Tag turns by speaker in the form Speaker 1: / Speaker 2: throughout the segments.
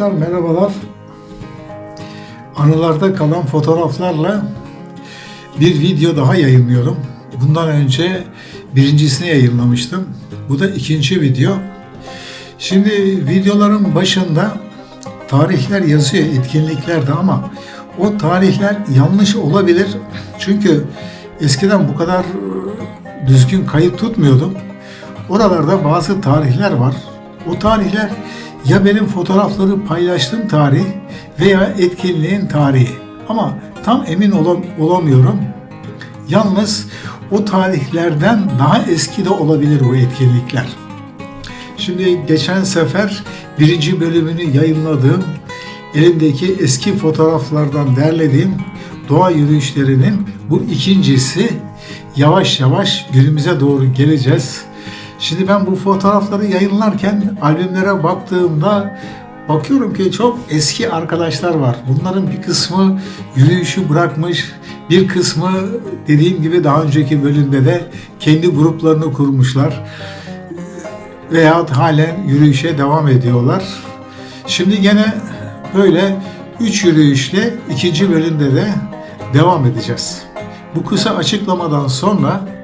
Speaker 1: Arkadaşlar merhabalar. Anılarda kalan fotoğraflarla bir video daha yayınlıyorum. Bundan önce birincisini yayınlamıştım. Bu da ikinci video. Şimdi videoların başında tarihler yazıyor etkinliklerde ama o tarihler yanlış olabilir. Çünkü eskiden bu kadar düzgün kayıt tutmuyordum. Oralarda bazı tarihler var. O tarihler ya benim fotoğrafları paylaştığım tarih veya etkinliğin tarihi. Ama tam emin olam- olamıyorum. Yalnız o tarihlerden daha eski de olabilir bu etkinlikler. Şimdi geçen sefer birinci bölümünü yayınladığım, elimdeki eski fotoğraflardan derlediğim doğa yürüyüşlerinin bu ikincisi yavaş yavaş günümüze doğru geleceğiz. Şimdi ben bu fotoğrafları yayınlarken albümlere baktığımda bakıyorum ki çok eski arkadaşlar var. Bunların bir kısmı yürüyüşü bırakmış, bir kısmı dediğim gibi daha önceki bölümde de kendi gruplarını kurmuşlar veyahut halen yürüyüşe devam ediyorlar. Şimdi gene böyle 3 yürüyüşle ikinci bölümde de devam edeceğiz. Bu kısa açıklamadan sonra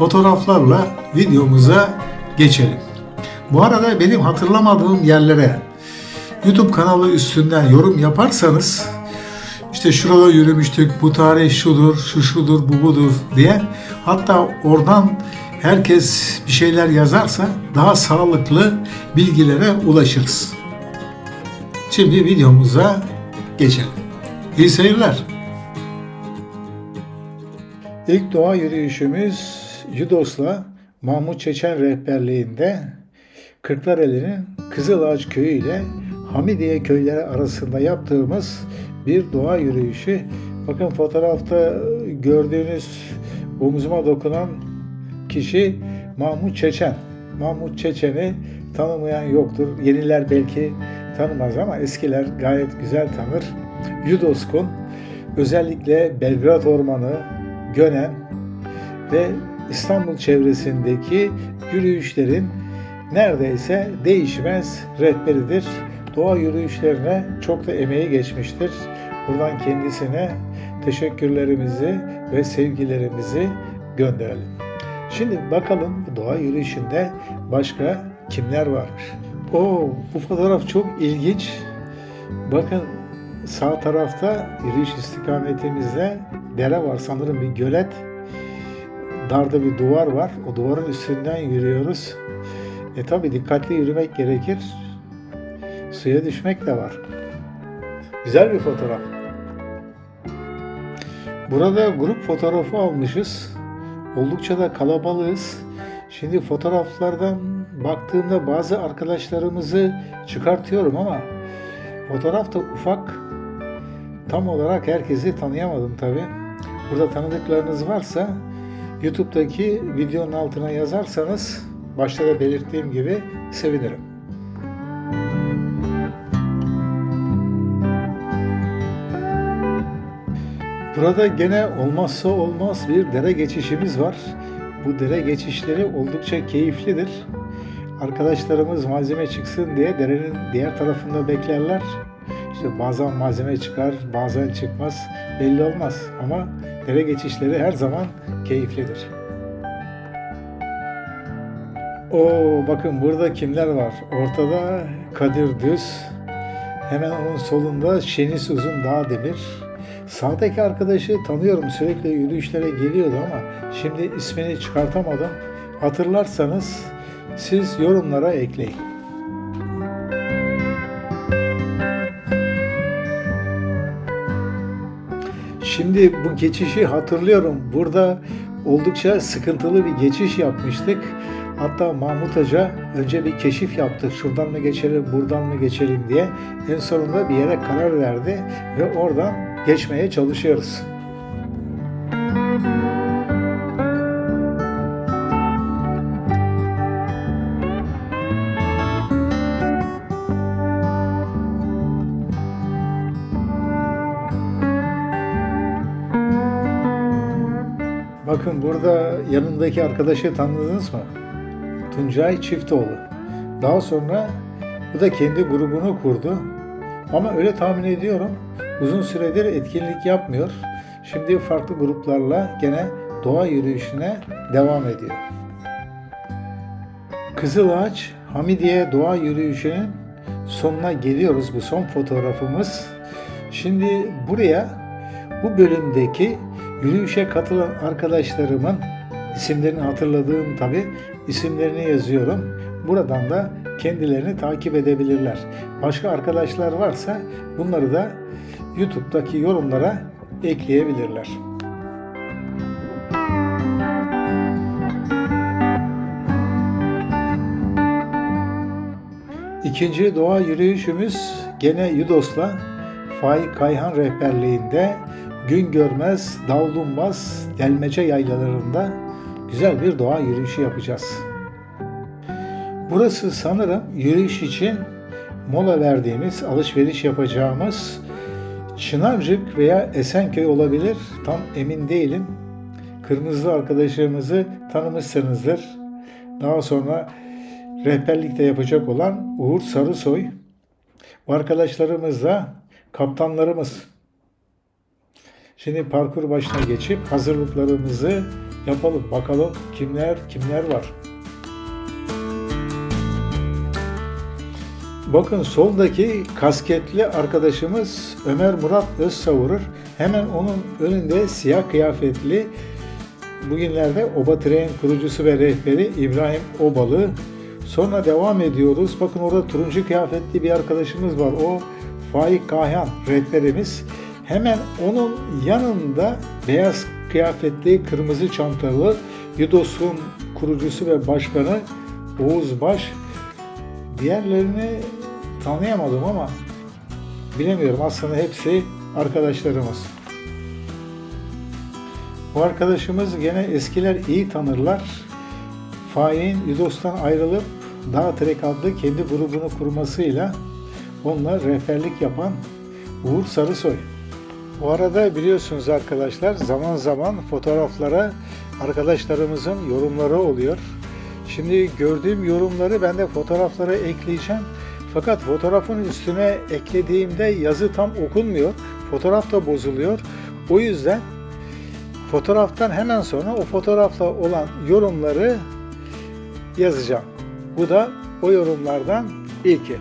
Speaker 1: fotoğraflarla videomuza geçelim. Bu arada benim hatırlamadığım yerlere YouTube kanalı üstünden yorum yaparsanız işte şurada yürümüştük, bu tarih şudur, şu şudur, bu budur diye. Hatta oradan herkes bir şeyler yazarsa daha sağlıklı bilgilere ulaşırız. Şimdi videomuza geçelim. İyi seyirler. İlk doğa yürüyüşümüz Yudos'la Mahmut Çeçen rehberliğinde Kırklareli'nin Kızılağaç Köyü ile Hamidiye köyleri arasında yaptığımız bir doğa yürüyüşü. Bakın fotoğrafta gördüğünüz omzuma dokunan kişi Mahmut Çeçen. Mahmut Çeçen'i tanımayan yoktur. Yeniler belki tanımaz ama eskiler gayet güzel tanır. Yudoskun özellikle Belgrad Ormanı, Gönen ve İstanbul çevresindeki yürüyüşlerin neredeyse değişmez rehberidir. Doğa yürüyüşlerine çok da emeği geçmiştir. Buradan kendisine teşekkürlerimizi ve sevgilerimizi gönderelim. Şimdi bakalım bu doğa yürüyüşünde başka kimler varmış? Oo, bu fotoğraf çok ilginç. Bakın sağ tarafta yürüyüş istikametimizde dere var sanırım bir gölet. Darda bir duvar var. O duvarın üstünden yürüyoruz. E tabi dikkatli yürümek gerekir. Suya düşmek de var. Güzel bir fotoğraf. Burada grup fotoğrafı almışız. Oldukça da kalabalığız. Şimdi fotoğraflardan baktığımda bazı arkadaşlarımızı çıkartıyorum ama fotoğraf da ufak. Tam olarak herkesi tanıyamadım tabi. Burada tanıdıklarınız varsa YouTube'daki videonun altına yazarsanız başta da belirttiğim gibi sevinirim. Burada gene olmazsa olmaz bir dere geçişimiz var. Bu dere geçişleri oldukça keyiflidir. Arkadaşlarımız malzeme çıksın diye derenin diğer tarafında beklerler. İşte bazen malzeme çıkar, bazen çıkmaz. Belli olmaz ama dere geçişleri her zaman keyiflidir. Oo bakın burada kimler var? Ortada Kadir Düz. Hemen onun solunda Şeniz Uzun Dağ Demir. Sağdaki arkadaşı tanıyorum sürekli yürüyüşlere geliyordu ama şimdi ismini çıkartamadım. Hatırlarsanız siz yorumlara ekleyin. Şimdi bu geçişi hatırlıyorum. Burada oldukça sıkıntılı bir geçiş yapmıştık. Hatta Mahmut Hoca önce bir keşif yaptı. Şuradan mı geçelim, buradan mı geçelim diye. En sonunda bir yere karar verdi ve oradan geçmeye çalışıyoruz. Bakın burada yanındaki arkadaşı tanıdınız mı? Tuncay Çiftoğlu. Daha sonra bu da kendi grubunu kurdu. Ama öyle tahmin ediyorum uzun süredir etkinlik yapmıyor. Şimdi farklı gruplarla gene doğa yürüyüşüne devam ediyor. Kızılağaç Hamidiye doğa yürüyüşünün sonuna geliyoruz. Bu son fotoğrafımız. Şimdi buraya bu bölümdeki yürüyüşe katılan arkadaşlarımın isimlerini hatırladığım tabi isimlerini yazıyorum. Buradan da kendilerini takip edebilirler. Başka arkadaşlar varsa bunları da YouTube'daki yorumlara ekleyebilirler. İkinci doğa yürüyüşümüz gene Yudos'la Faik Kayhan rehberliğinde gün görmez, davlumbaz, delmece yaylalarında güzel bir doğa yürüyüşü yapacağız. Burası sanırım yürüyüş için mola verdiğimiz, alışveriş yapacağımız Çınarcık veya Esenköy olabilir. Tam emin değilim. Kırmızı arkadaşlarımızı tanımışsınızdır. Daha sonra rehberlikte yapacak olan Uğur Sarısoy. Bu arkadaşlarımız da kaptanlarımız. Şimdi parkur başına geçip hazırlıklarımızı yapalım. Bakalım kimler kimler var. Bakın soldaki kasketli arkadaşımız Ömer Murat Özsavurur. Hemen onun önünde siyah kıyafetli bugünlerde Oba Tren kurucusu ve rehberi İbrahim Obalı. Sonra devam ediyoruz. Bakın orada turuncu kıyafetli bir arkadaşımız var. O Faik Kahyan rehberimiz. Hemen onun yanında beyaz kıyafetli, kırmızı çantalı Yudos'un kurucusu ve başkanı Oğuz Baş. Diğerlerini tanıyamadım ama bilemiyorum. Aslında hepsi arkadaşlarımız. Bu arkadaşımız gene eskiler iyi tanırlar. Faik'in Yudos'tan ayrılıp Dağ Trek adlı kendi grubunu kurmasıyla onunla rehberlik yapan Uğur Sarısoy. Bu arada biliyorsunuz arkadaşlar zaman zaman fotoğraflara arkadaşlarımızın yorumları oluyor. Şimdi gördüğüm yorumları ben de fotoğraflara ekleyeceğim. Fakat fotoğrafın üstüne eklediğimde yazı tam okunmuyor. Fotoğraf da bozuluyor. O yüzden fotoğraftan hemen sonra o fotoğrafla olan yorumları yazacağım. Bu da o yorumlardan ilki.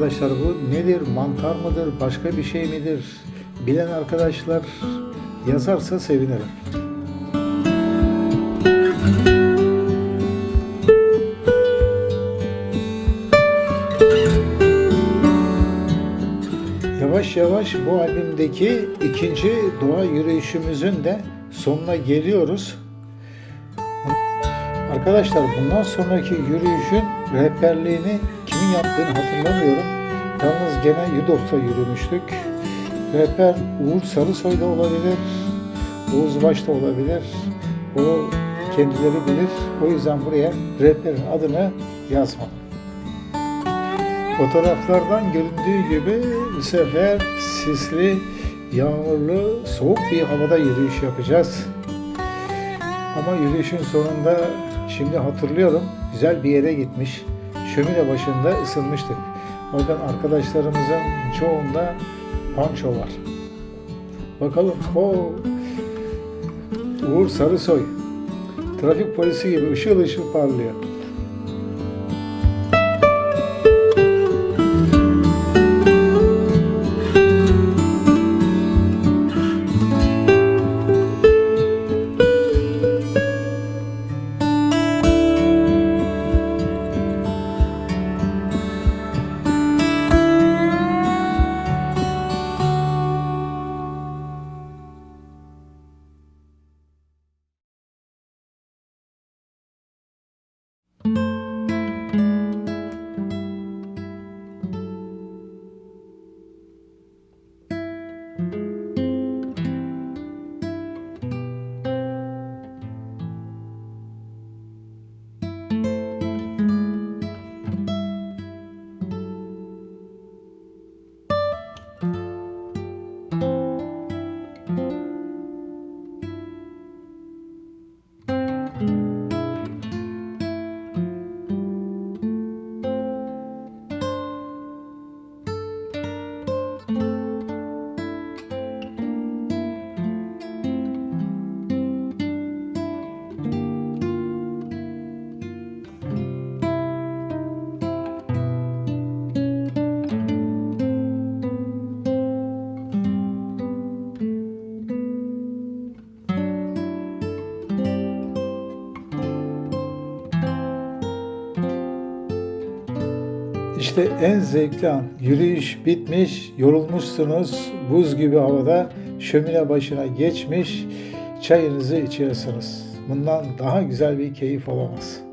Speaker 1: arkadaşlar bu nedir? Mantar mıdır? Başka bir şey midir? Bilen arkadaşlar yazarsa sevinirim. Yavaş yavaş bu albümdeki ikinci doğa yürüyüşümüzün de sonuna geliyoruz. Arkadaşlar bundan sonraki yürüyüşün rehberliğini yaptığını hatırlamıyorum. Yalnız gene Yudos'ta yürümüştük. Rehber Uğur Sarısoy da olabilir, Oğuz Baş da olabilir. O kendileri bilir. O yüzden buraya rehberin adını yazmadım. Fotoğraflardan göründüğü gibi bu sefer sisli, yağmurlu, soğuk bir havada yürüyüş yapacağız. Ama yürüyüşün sonunda şimdi hatırlıyorum güzel bir yere gitmiş. Şömine başında ısınmıştık. Bakın arkadaşlarımızın çoğunda panço var. Bakalım o Uğur Sarısoy trafik polisi gibi ışıl ışıl parlıyor. Thank you. İşte en zevkli an. Yürüyüş bitmiş, yorulmuşsunuz, buz gibi havada şömine başına geçmiş, çayınızı içiyorsunuz. Bundan daha güzel bir keyif olamaz.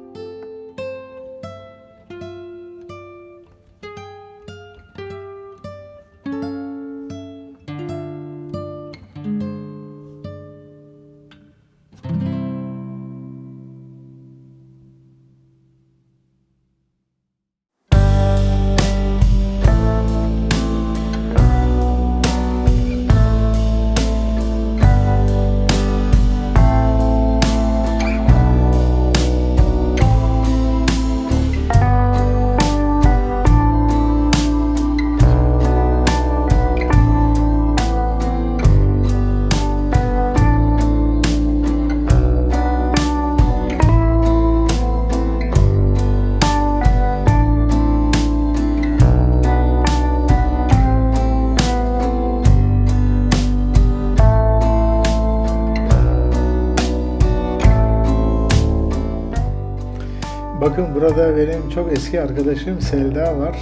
Speaker 1: Burada benim çok eski arkadaşım Selda var.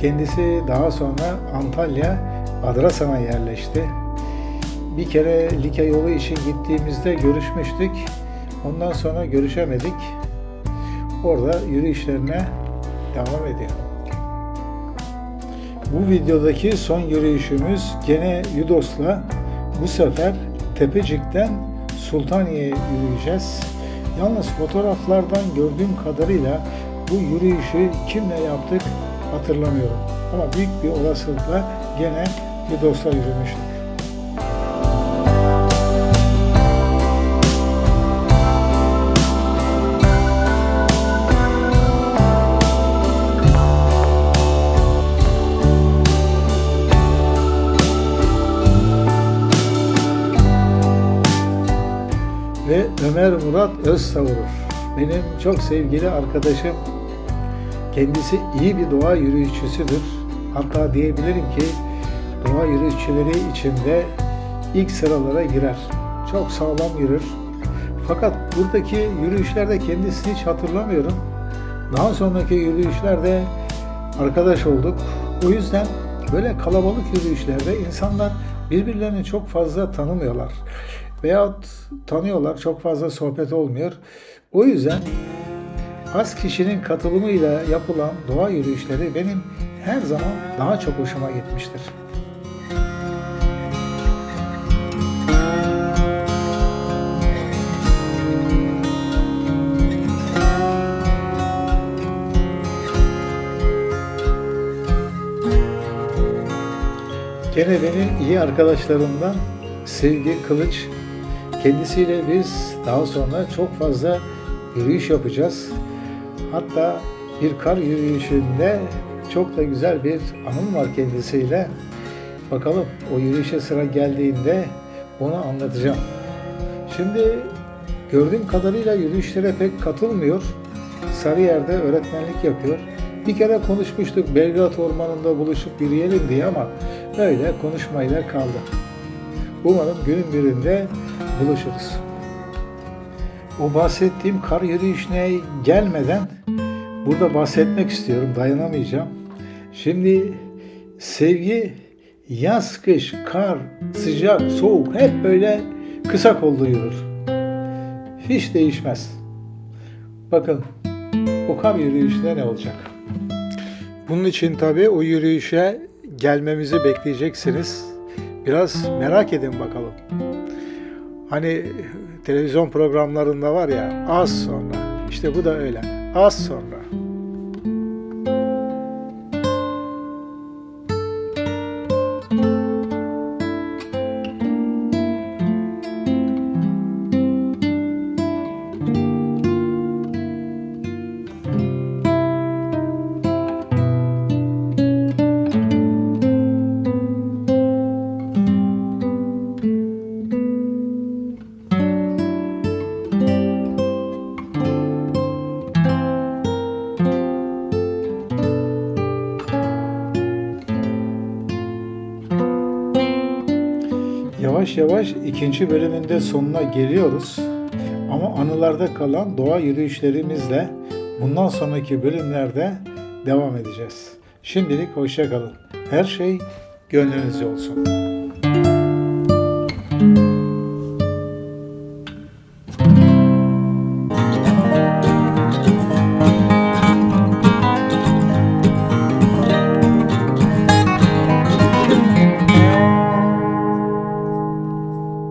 Speaker 1: Kendisi daha sonra Antalya Adrasan'a yerleşti. Bir kere Likya yolu için gittiğimizde görüşmüştük. Ondan sonra görüşemedik. Orada yürüyüşlerine devam ediyor. Bu videodaki son yürüyüşümüz gene Yudos'la bu sefer Tepecik'ten Sultaniye'ye yürüyeceğiz. Yalnız fotoğraflardan gördüğüm kadarıyla bu yürüyüşü kimle yaptık hatırlamıyorum. Ama büyük bir olasılıkla gene Yudos'la yürümüştük. Ömer Murat Özsavurur. Benim çok sevgili arkadaşım. Kendisi iyi bir doğa yürüyüşçüsüdür. Hatta diyebilirim ki doğa yürüyüşçüleri içinde ilk sıralara girer. Çok sağlam yürür. Fakat buradaki yürüyüşlerde kendisini hiç hatırlamıyorum. Daha sonraki yürüyüşlerde arkadaş olduk. O yüzden Böyle kalabalık yürüyüşlerde insanlar birbirlerini çok fazla tanımıyorlar. Veyahut tanıyorlar çok fazla sohbet olmuyor. O yüzden az kişinin katılımıyla yapılan doğa yürüyüşleri benim her zaman daha çok hoşuma gitmiştir. Gene benim iyi arkadaşlarımdan Sevgi Kılıç. Kendisiyle biz daha sonra çok fazla yürüyüş yapacağız. Hatta bir kar yürüyüşünde çok da güzel bir anım var kendisiyle. Bakalım o yürüyüşe sıra geldiğinde onu anlatacağım. Şimdi gördüğüm kadarıyla yürüyüşlere pek katılmıyor. Sarıyer'de öğretmenlik yapıyor. Bir kere konuşmuştuk Belgrad Ormanı'nda buluşup yürüyelim diye ama öyle konuşmayla kaldı. Umarım günün birinde buluşuruz. O bahsettiğim kar yürüyüşüne gelmeden burada bahsetmek istiyorum, dayanamayacağım. Şimdi sevgi yaz, kış, kar, sıcak, soğuk hep böyle kısa kollu yürür. Hiç değişmez. Bakın o kar yürüyüşünde ne olacak? Bunun için tabii o yürüyüşe gelmemizi bekleyeceksiniz. Biraz merak edin bakalım. Hani televizyon programlarında var ya az sonra. İşte bu da öyle. Az sonra. Yavaş yavaş ikinci bölümünde sonuna geliyoruz. Ama anılarda kalan doğa yürüyüşlerimizle bundan sonraki bölümlerde devam edeceğiz. Şimdilik hoşça kalın. Her şey gönlünüzce olsun.